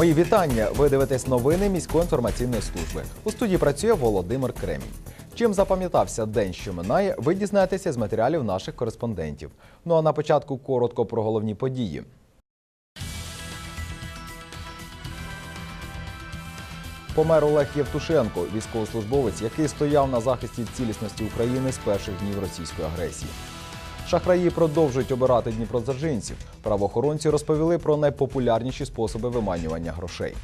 Мої вітання. Ви дивитесь новини міської інформаційної служби. У студії працює Володимир Кремінь. Чим запам'ятався день, що минає, ви дізнаєтеся з матеріалів наших кореспондентів. Ну а на початку коротко про головні події. Помер Олег Євтушенко, військовослужбовець, який стояв на захисті цілісності України з перших днів російської агресії. Шахраї продовжують обирати дніпродзержинців. Правоохоронці розповіли про найпопулярніші способи виманювання грошей.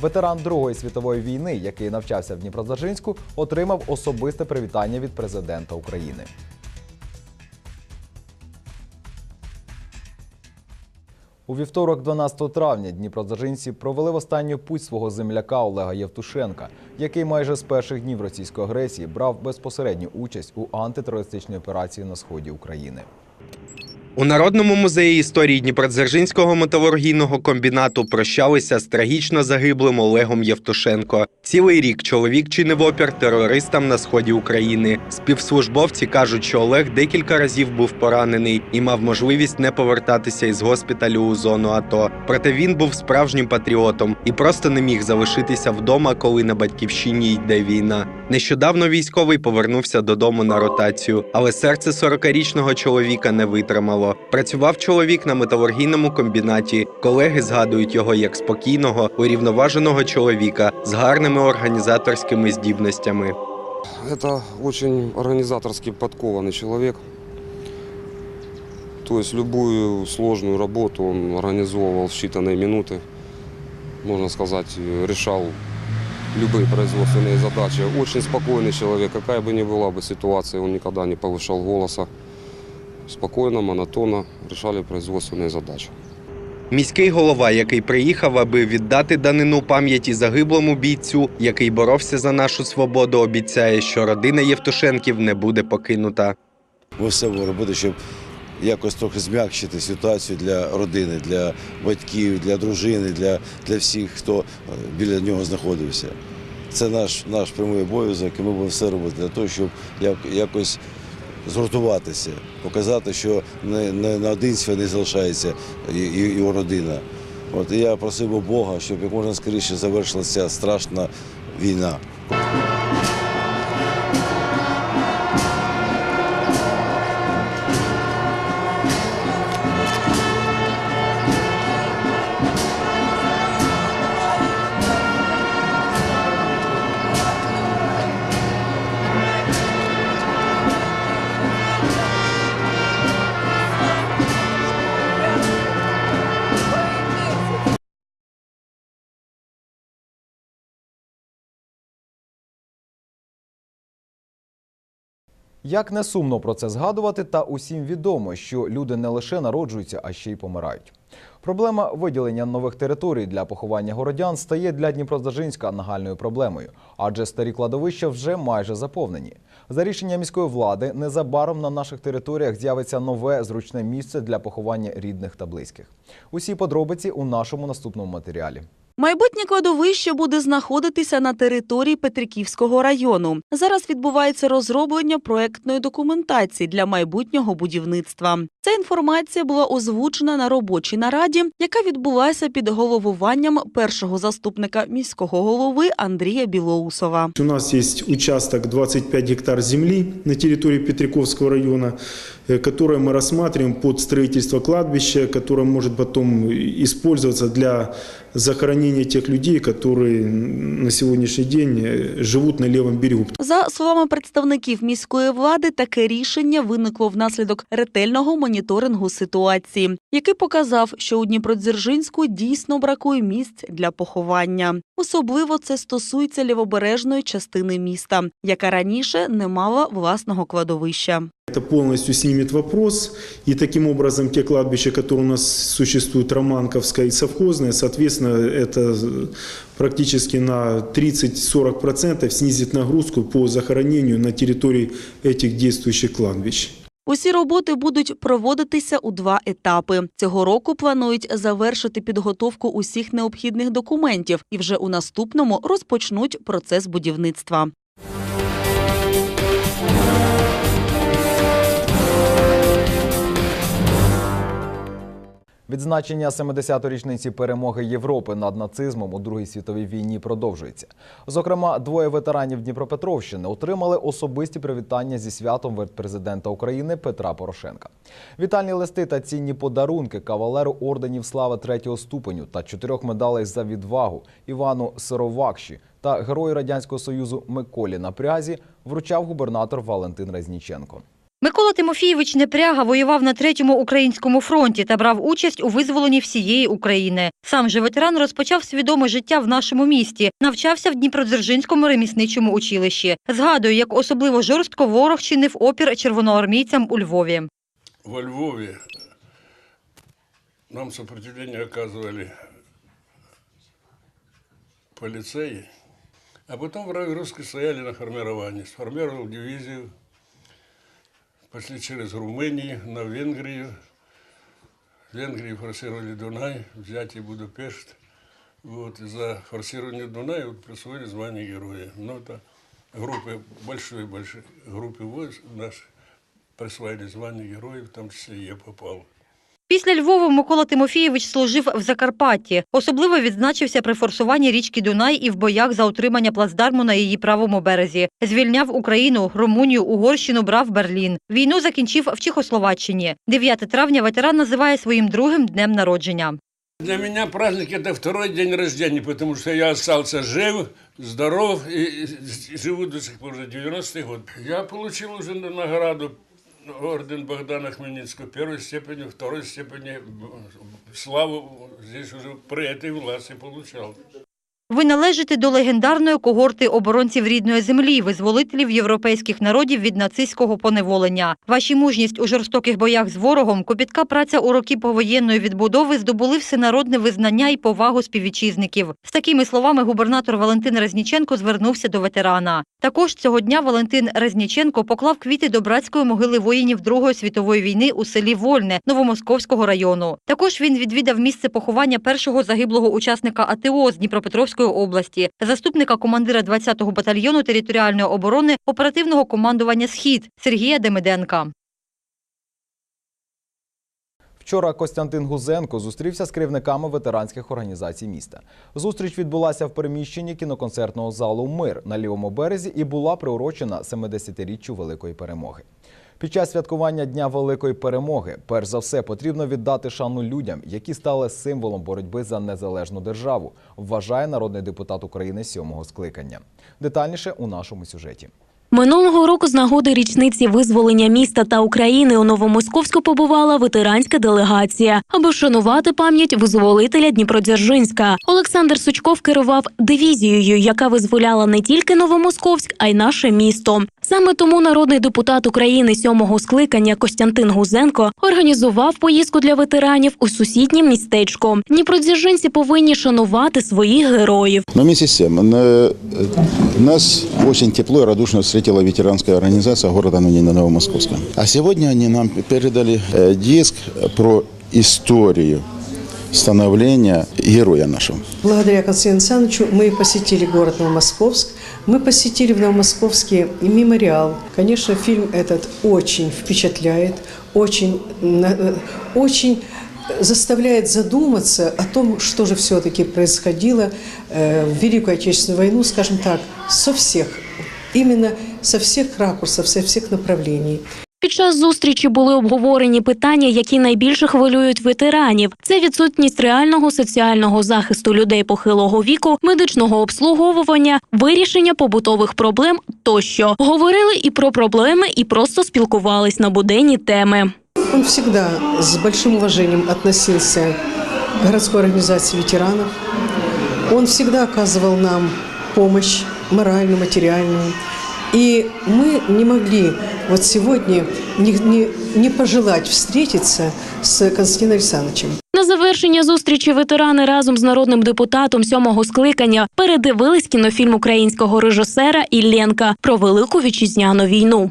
Ветеран Другої світової війни, який навчався в Дніпродзержинську, отримав особисте привітання від президента України. У вівторок, 12 травня, дніпродзержинці провели в останню путь свого земляка Олега Євтушенка, який майже з перших днів російської агресії брав безпосередню участь у антитерористичній операції на сході України. У Народному музеї історії Дніпродзержинського металургійного комбінату прощалися з трагічно загиблим Олегом Євтушенко. Цілий рік чоловік чинив опір терористам на сході України. Співслужбовці кажуть, що Олег декілька разів був поранений і мав можливість не повертатися із госпіталю у зону АТО. Проте він був справжнім патріотом і просто не міг залишитися вдома, коли на батьківщині йде війна. Нещодавно військовий повернувся додому на ротацію, але серце 40-річного чоловіка не витримало Працював чоловік на металургійному комбінаті. Колеги згадують його як спокійного, урівноваженого чоловіка з гарними організаторськими здібностями. Это очень организаторски подкованный человек. То есть любую сложную работу он организовывал в считанные минуты. Можно сказать, решал любые производственные задачи. Очень спокойный человек, какая бы ни была бы ситуация, он никогда не повышал голоса. Спокойно, монотонно решали производственные задачи. Міський голова, який приїхав, аби віддати данину пам'яті загиблому бійцю, який боровся за нашу свободу, обіцяє, що родина Євтушенків не буде покинута. Ми все будемо робити, щоб якось трохи зм'якшити ситуацію для родини, для батьків, для дружини, для, для всіх, хто біля нього знаходився. Це наш, наш прямий обов'язок, і ми будемо все робити для того, щоб якось згуртуватися, показати, що не, не наодинці не залишається його родина. От і я просив Бога, щоб як можна скоріше завершилася страшна війна. Як не сумно про це згадувати, та усім відомо, що люди не лише народжуються, а ще й помирають. Проблема виділення нових територій для поховання городян стає для Дніпродзержинська нагальною проблемою, адже старі кладовища вже майже заповнені. За рішенням міської влади, незабаром на наших територіях з'явиться нове зручне місце для поховання рідних та близьких. Усі подробиці у нашому наступному матеріалі. Майбутнє кладовище буде знаходитися на території Петриківського району. Зараз відбувається розроблення проектної документації для майбутнього будівництва. Ця інформація була озвучена на робочій нараді, яка відбулася під головуванням першого заступника міського голови Андрія Білоусова. У нас есть участок 25 гектар земли на территории Петриковского района, э, который мы рассматриваем под строительство кладбища, которое может потом использоваться для захоронения тех людей, которые на сегодняшний день э, живут на левом берегу. За словами представників міської влади, таке рішення виникло внаслідок ретельного моніторингу ситуації, який показав, що у Дніпродзержинську дійсно бракує місць для поховання. Особливо це стосується лівобережної частини міста, яка раніше не мала власного кладовища. Это полностью снимет вопрос, и таким образом те кладбища, которые у нас существуют, Романковское и совхозное, соответственно, это практически на 30-40% снизит нагрузку по захоронению на территории этих действующих кладбищ. Усі роботи будуть проводитися у два етапи. Цього року планують завершити підготовку усіх необхідних документів і вже у наступному розпочнуть процес будівництва. Відзначення 70-ї річниці перемоги Європи над нацизмом у Другій світовій війні продовжується. Зокрема, двоє ветеранів Дніпропетровщини отримали особисті привітання зі святом від президента України Петра Порошенка. Вітальні листи та цінні подарунки кавалеру орденів слави третього ступеню та чотирьох медалей за відвагу Івану Сировакші та герою радянського союзу Миколі Напрязі вручав губернатор Валентин Резніченко. Микола Тимофійович Непряга воював на третьому українському фронті та брав участь у визволенні всієї України. Сам же ветеран розпочав свідоме життя в нашому місті, навчався в Дніпродзержинському ремісничому училищі. Згадую, як особливо жорстко ворог чинив опір червоноармійцям у Львові. во Львове нам сопротивление оказывали полицеи, а потом враги русские стояли на формировании. Сформировал дивизию, пошли через Румынию на Венгрию. В Венгрии форсировали Дунай, взятие Будапешт. Вот, и за форсирование Дуная вот присвоили звание героя. Но это группы, большой, большой группе войск наших присвоили звание героев, в том числе и я попал. Після Львова Микола Тимофійович служив в Закарпатті. Особливо відзначився при форсуванні річки Дунай і в боях за утримання плацдарму на її правому березі. Звільняв Україну, Румунію, Угорщину, брав Берлін. Війну закінчив в Чехословаччині. 9 травня ветеран називає своїм другим днем народження. Для меня праздник это второй день рождения, потому что я остался жив, здоров и живу до сих пор уже 90-й год. Я получил уже награду орден Богдана Хмельницкого первой степени, второй степени. Славу здесь уже при этой власти получал. Ви належите до легендарної когорти оборонців рідної землі, визволителів європейських народів від нацистського поневолення. Ваші мужність у жорстоких боях з ворогом, копітка праця у роки повоєнної відбудови здобули всенародне визнання і повагу співвітчизників. З такими словами губернатор Валентин Резніченко звернувся до ветерана. Також цього дня Валентин Резніченко поклав квіти до братської могили воїнів Другої світової війни у селі Вольне Новомосковського району. Також він відвідав місце поховання першого загиблого учасника АТО з Дніпропетровської області, заступника командира 20-го батальйону територіальної оборони оперативного командування Схід Сергія Демиденка. Вчора Костянтин Гузенко зустрівся з керівниками ветеранських організацій міста. Зустріч відбулася в приміщенні кіноконцертного залу Мир на лівому березі і була приурочена 70-річчю Великої перемоги. Під час святкування Дня Великої перемоги, перш за все, потрібно віддати шану людям, які стали символом боротьби за незалежну державу, вважає народний депутат України сьомого скликання. Детальніше у нашому сюжеті. Минулого року з нагоди річниці визволення міста та України у Новомосковську побувала ветеранська делегація, аби вшанувати пам'ять визволителя Дніпродзержинська. Олександр Сучков керував дивізією, яка визволяла не тільки Новомосковськ, а й наше місто. Саме тому народний депутат України сьомого скликання Костянтин Гузенко організував поїздку для ветеранів у сусіднє містечко. Дніпродзержинці повинні шанувати своїх героїв. Но вместе с тем, на- нас очень тепло и радушно встретила ветеранская организация города Нанина Новомосковска. А сегодня они нам передали э, диск про историю становления героя нашего. Благодаря Константину Александровичу мы посетили город Новомосковск. Мы посетили в Новомосковске мемориал. Конечно, фильм этот очень впечатляет, очень, э, очень заставляет задуматься о том, что же все-таки происходило э, в Великую Отечественную войну, скажем так, со всех, именно со всех ракурсов, со всех направлений. Під час зустрічі були обговорені питання, які найбільше хвилюють ветеранів. Це відсутність реального соціального захисту людей похилого віку, медичного обслуговування, вирішення побутових проблем тощо. Говорили і про проблеми, і просто спілкувались на буденні теми. Он всегда с большим уважением относился к городской организации ветеранов. Он всегда оказывал нам помощь моральную, материальную. И мы не могли вот сегодня не, не, не пожелать встретиться с Константином Александровичем. На завершення зустрічі ветерани разом з народним депутатом сьомого скликання передивились кінофільм українського режисера Ілленка про велику вітчизняну війну.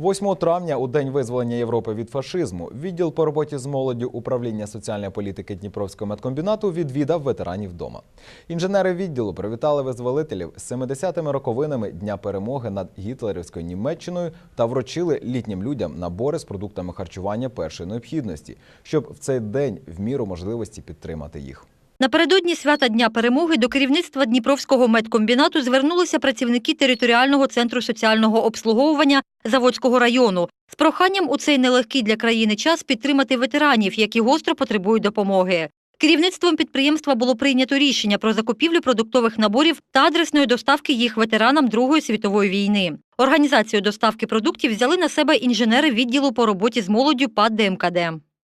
8 травня, у день визволення Європи від фашизму, відділ по роботі з молоддю управління соціальної політики Дніпровського медкомбінату відвідав ветеранів вдома. Інженери відділу привітали визволителів з 70-ми роковинами Дня перемоги над гітлерівською Німеччиною та вручили літнім людям набори з продуктами харчування першої необхідності, щоб в цей день в міру можливості підтримати їх. Напередодні свята Дня перемоги до керівництва Дніпровського медкомбінату звернулися працівники територіального центру соціального обслуговування Заводського району з проханням у цей нелегкий для країни час підтримати ветеранів, які гостро потребують допомоги. Керівництвом підприємства було прийнято рішення про закупівлю продуктових наборів та адресної доставки їх ветеранам Другої світової війни. Організацію доставки продуктів взяли на себе інженери відділу по роботі з молоддю ПАД ДМКД.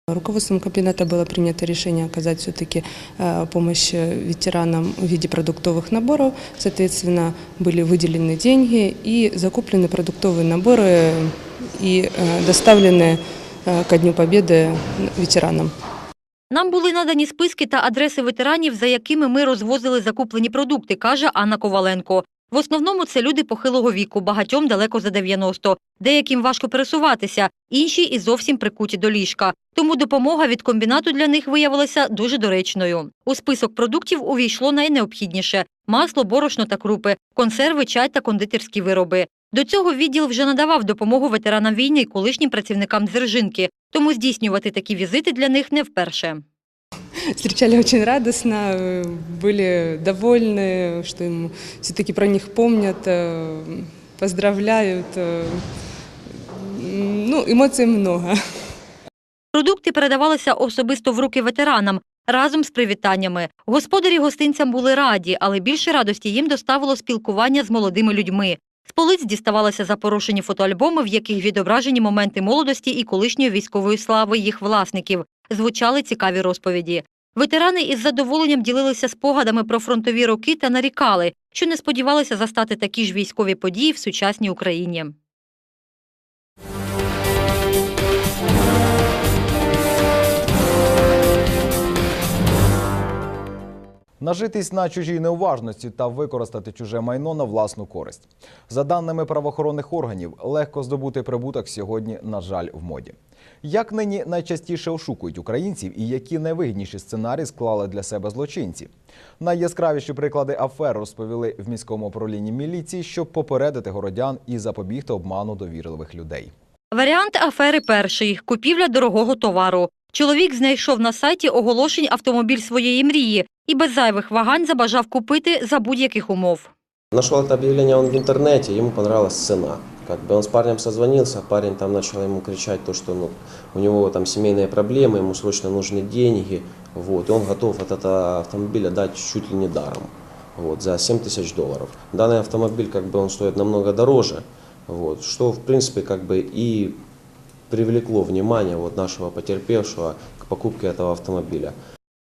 Руководством кабинета было принято решение оказать все-таки помощь ветеранам в виде продуктовых наборов. Соответственно, были выделены деньги и закуплены продуктовые наборы и э, доставлены э, ко Дню Победы ветеранам. Нам були надані списки та адреси ветеранів, за якими ми розвозили закуплені продукти, каже Анна Коваленко. В основному це люди похилого віку, багатьом далеко за 90. Деяким важко пересуватися, інші і зовсім прикуті до ліжка. Тому допомога від комбінату для них виявилася дуже доречною. У список продуктів увійшло найнеобхідніше – масло, борошно та крупи, консерви, чай та кондитерські вироби. До цього відділ вже надавав допомогу ветеранам війни і колишнім працівникам Дзержинки, тому здійснювати такі візити для них не вперше Встречали очень радостно, э, были довольны, что им все-таки про них помнят, э, поздравляют. э, м, Ну, эмоций много. Продукти передавалися особисто в руки ветеранам разом з привітаннями. Господарі гостинцям були раді, але більше радості їм доставило спілкування з молодими людьми. З полиць діставалися запорошені фотоальбоми, в яких відображені моменти молодості і колишньої військової слави їх власників. Звучали цікаві розповіді. Ветерани із задоволенням ділилися спогадами про фронтові роки та нарікали, що не сподівалися застати такі ж військові події в сучасній Україні. Нажитись на чужій неуважності та використати чуже майно на власну користь. За даними правоохоронних органів, легко здобути прибуток сьогодні, на жаль, в моді. Як нині найчастіше ошукують українців і які найвигідніші сценарії склали для себе злочинці? Найяскравіші приклади афер розповіли в міському управлінні міліції, щоб попередити городян і запобігти обману довірливих людей. Варіант афери перший – купівля дорогого товару. Чоловік знайшов на сайті оголошень автомобіль своєї мрії і без зайвих вагань забажав купити за будь-яких умов. Нашел это объявление он в интернете, ему понравилась цена. Как бы он с парнем созвонился, парень там начал ему кричать то, что ну, у него там семейные проблемы, ему срочно нужны деньги, вот, и он готов от этого автомобиля дать чуть ли не даром, вот, за 7 тысяч долларов. Данный автомобиль, как бы, он стоит намного дороже, вот, что, в принципе, как бы и привлекло внимание вот, нашего потерпевшего к покупке этого автомобиля.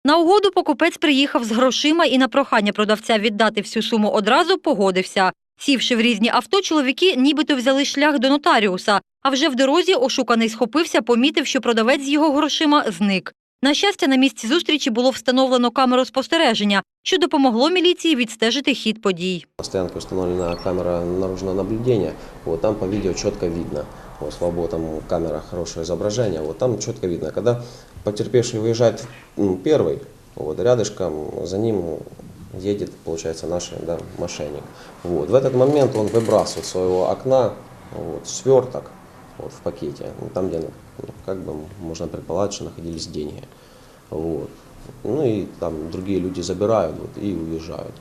На угоду покупець приїхав з грошима і на прохання продавця віддати всю суму одразу погодився. Сівши в різні авто, чоловіки нібито взяли шлях до нотаріуса, а вже в дорозі ошуканий схопився, помітив, що продавець з його грошима зник. На щастя, на місці зустрічі було встановлено камеру спостереження, що допомогло міліції відстежити хід подій. На стоянке установлена камера наружного наблюдения, вот там по видео четко видно, слава богу, там камера хорошее изображение, вот там четко видно, когда потерпевший выезжает м, первый, вот, рядышком за ним едет, получается, наш да, мошенник. Вот. В этот момент он выбрасывает с своего окна вот, сверток вот, в пакете, ну, там, где, ну, как бы можно предположить, что находились деньги. Вот. Ну и там другие люди забирают вот, и уезжают.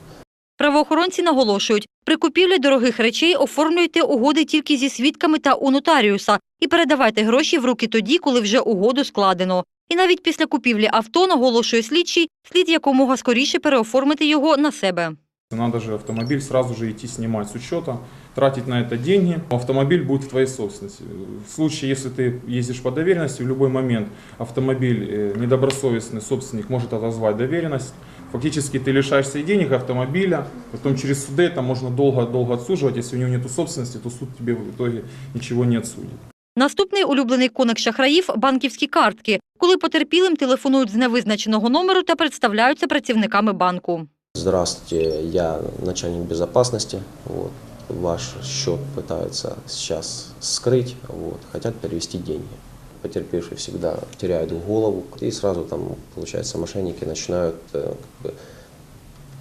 Правоохоронці наголошують, при купівлі дорогих речей оформлюйте угоди тільки зі свідками та у нотаріуса і передавайте гроші в руки тоді, коли вже угоду складено. І навіть після купівлі авто, наголошує слідчий, слід якомога скоріше переоформити його на себе. Надо же автомобиль сразу же идти снимать с учета, тратить на это деньги. Автомобиль будет в твоей собственности. В случае, если ты ездишь по доверенности, в любой момент автомобиль э, недобросовестный собственник может отозвать доверенность. Фактически ты лишаешься и денег, и автомобиля. Потом через суды это можно долго-долго отсуживать. Если у него нет собственности, то суд тебе в итоге ничего не отсудит. Наступний улюблений коник шахраїв – банківські картки, коли потерпілим телефонують з невизначеного номеру та представляються працівниками банку. Здравствуйте, я начальник безопасности. Вот. ваш счет пытаются сейчас скрыть, вот, хотят перевести деньги. Потерпевший всегда теряет голову, и сразу там, получается, мошенники начинают э, как бы,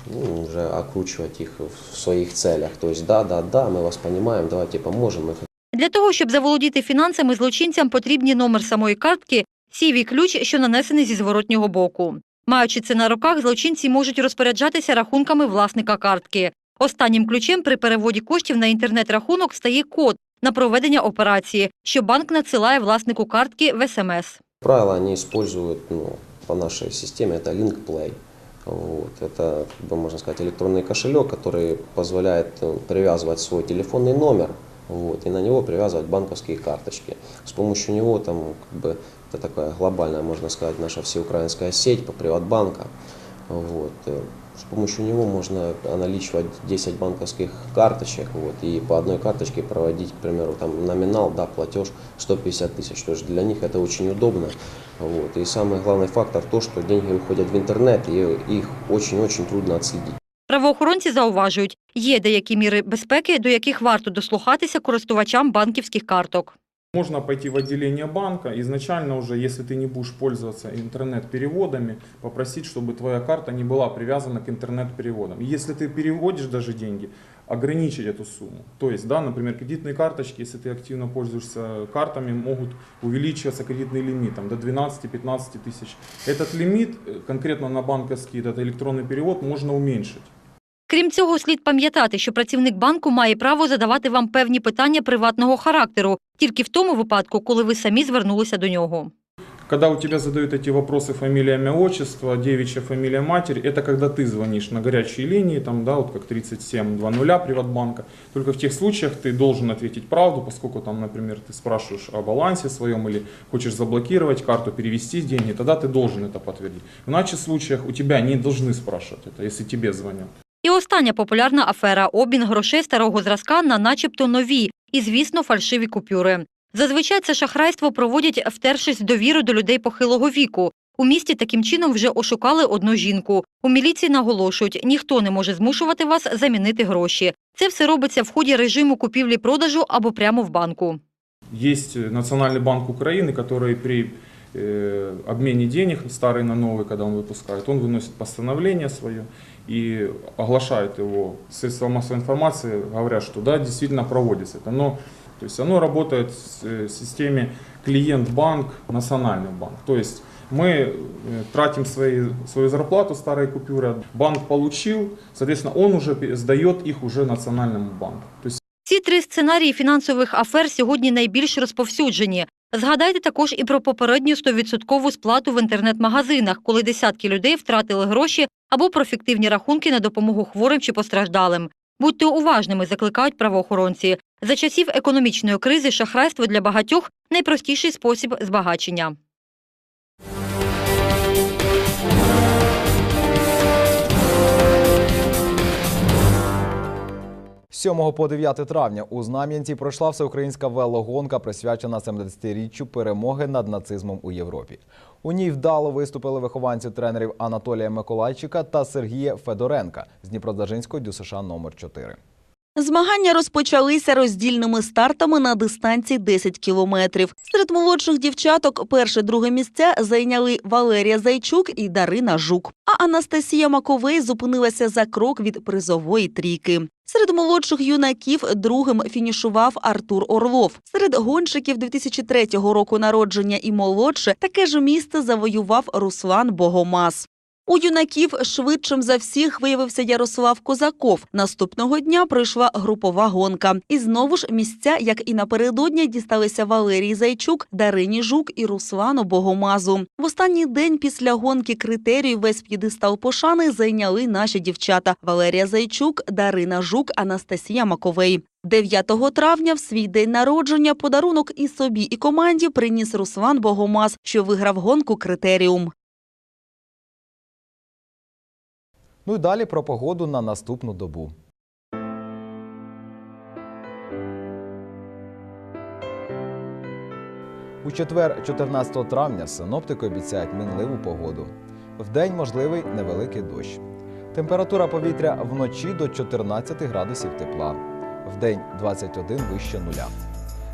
ну, уже окручивать их в своих целях. То есть, да, да, да, мы вас понимаем, давайте поможем, мы Для того, щоб заволодіти фінансами злочинцям, потрібні номер самої картки, сівій ключ, що нанесений зі зворотнього боку. Маючи це на руках, злочинці можуть розпоряджатися рахунками власника картки. Останнім ключем при переводі коштів на інтернет-рахунок стає код на проведення операції, що банк надсилає власнику картки в СМС. правило, они используют ну, по нашей системе, это Link Play. Вот. Это, как бы, можно сказать, электронный кошелек, который позволяет э, привязывать свой телефонный номер вот, и на него привязывать банковские карточки. С помощью него там, как бы, это такая глобальная, можно сказать, наша всеукраинская сеть по Приватбанка. Вот. э, С помощью него можно наличивать 10 банковских карточек вот, и по одной карточке проводить, к примеру, там, номинал, да, платеж 150 тысяч. То есть для них это очень удобно. Вот. И самый главный фактор то, что деньги уходят в интернет, и их очень-очень трудно отследить. Правоохоронці зауважують, є деякі міри безпеки, до яких варто дослухатися користувачам банківських карток. Можно пойти в отделение банка, изначально уже, если ты не будешь пользоваться интернет-переводами, попросить, чтобы твоя карта не была привязана к интернет-переводам. И если ты переводишь даже деньги, ограничить эту сумму. То есть, да, например, кредитные карточки, если ты активно пользуешься картами, могут увеличиваться кредитный лимит там, до 12-15 тысяч. Этот лимит э, конкретно на банковский этот электронный перевод можно уменьшить. Крім цього, слід пам'ятати, що працівник банку має право задавати вам певні питання приватного характеру, тільки в тому випадку, коли ви самі звернулися до нього. Когда у тебя задают эти вопросы фамилия, имя, отчество, девичья фамилия, матерь, это когда ты звонишь на горячие линии, там, да, вот как 3720 Приватбанка. Только в тех случаях ты должен ответить правду, поскольку там, например, ты спрашиваешь о балансе своем или хочешь заблокировать карту, перевести деньги, тогда ты должен это подтвердить. В иначе случаях у тебя не должны спрашивать это, если тебе звонят. І остання популярна афера – обмін грошей старого зразка на начебто нові і, звісно, фальшиві купюри. Зазвичай це шахрайство проводять, втершись в довіру до людей похилого віку. У місті таким чином вже ошукали одну жінку. У міліції наголошують, ніхто не може змушувати вас замінити гроші. Це все робиться в ході режиму купівлі-продажу або прямо в банку. Есть э, Национальный банк Украины, который при э, обмене денег, старый на новый, когда он выпускает, он выносит постановление свое и оглашает его средства массовой информации, говорят, что да, действительно проводится это. Но то есть оно работает в э, системе клиент-банк, национальный банк. То есть мы э, тратим свои, свою зарплату, старые купюры, банк получил, соответственно, он уже пе- сдает их уже национальному банку. То есть Ці три сценарії фінансових афер сьогодні найбільш розповсюджені. Згадайте також і про попередню 100% сплату в інтернет-магазинах, коли десятки людей втратили гроші або про фіктивні рахунки на допомогу хворим чи постраждалим. Будьте уважними, закликають правоохоронці. За часів економічної кризи шахрайство для багатьох найпростіший спосіб збагачення. 7 по 9 травня у Знам'янці пройшла всеукраїнська велогонка, присвячена 70-річчю перемоги над нацизмом у Європі. У ній вдало виступили вихованці тренерів Анатолія Миколайчика та Сергія Федоренка з Дніпродзержинського ДЮСШ номер 4 Змагання розпочалися роздільними стартами на дистанції 10 кілометрів. Серед молодших дівчаток перше-друге місця зайняли Валерія Зайчук і Дарина Жук. А Анастасія Маковей зупинилася за крок від призової трійки. Серед молодших юнаків другим фінішував Артур Орлов. Серед гонщиків 2003 року народження і молодше таке ж місце завоював Руслан Богомаз. У юнаків швидшим за всіх виявився Ярослав Козаков. Наступного дня пройшла групова гонка. І знову ж місця, як і напередодні, дісталися Валерій Зайчук, Дарині Жук і Руслану Богомазу. В останній день після гонки критерію весь п'єдестал пошани зайняли наші дівчата Валерія Зайчук, Дарина Жук, Анастасія Маковей. 9 травня в свій день народження подарунок і собі, і команді приніс Руслан Богомаз, що виграв гонку критеріум. Ну і далі про погоду на наступну добу. У четвер, 14 травня, синоптики обіцяють мінливу погоду. Вдень можливий невеликий дощ. Температура повітря вночі до 14 градусів тепла. вдень 21 вище нуля.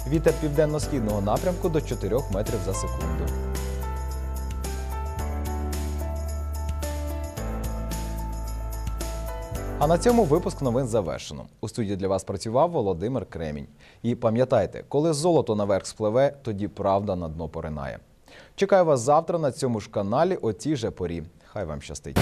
Вітер південно-східного напрямку до 4 метрів за секунду. А на цьому випуск новин завершено. У студії для вас працював Володимир Кремінь. І пам'ятайте, коли золото наверх спливе, тоді правда на дно поринає. Чекаю вас завтра на цьому ж каналі. о цій же порі. Хай вам щастить.